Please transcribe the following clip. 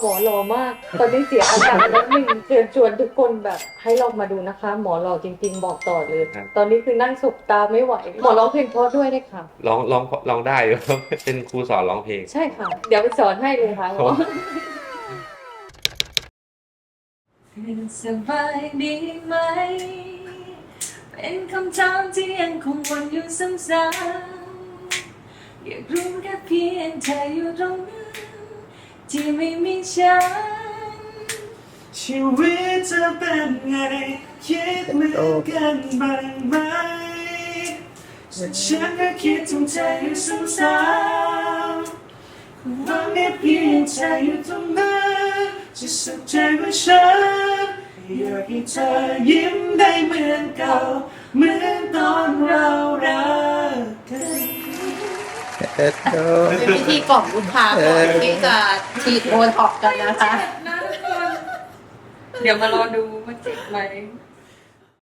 หมอหล่อมาก ตอนนี้เสียอาการแล้วหนึ่งเชิญชวนทุกคนแบบให้ลองมาดูนะคะ หมอหล่อจริง ๆ บอกต่อเลย ครับ ตอนนี้คือนั่งสบตาไม่ไหว หมอร้องเพลงเพราะด้วยนะคะร้องร้องร้องได้อยู่เป็นครูสอนร้องเพลง ใช่ค่ะ เดี๋ยวไปสอนให้เลยค่ะโอ้สบายดีไหม เป็นคำถามที่ยังคงวนอยู่ซ้ำๆอยากรู้แค่เพียงเธออยู่ตรงนั้นที่ไม่มี ฉัน ชีวิตจะเป็นไง คิดเหมือนกันบ้างไหมฉันก็คิดถึงเธออยู่ซ้ำๆหวังแค่เพียงเธออยู่ตรงนั้นจะสุขใจว่าฉันอยากให้เธอยิ้มได้เหมือนเก่า เป็นวิธีกล่อมลูกค้าก่อนที่จะฉีดโบท็อกซ์กันนะคะ เดี๋ยวมารอดูว่าเจ็บไหม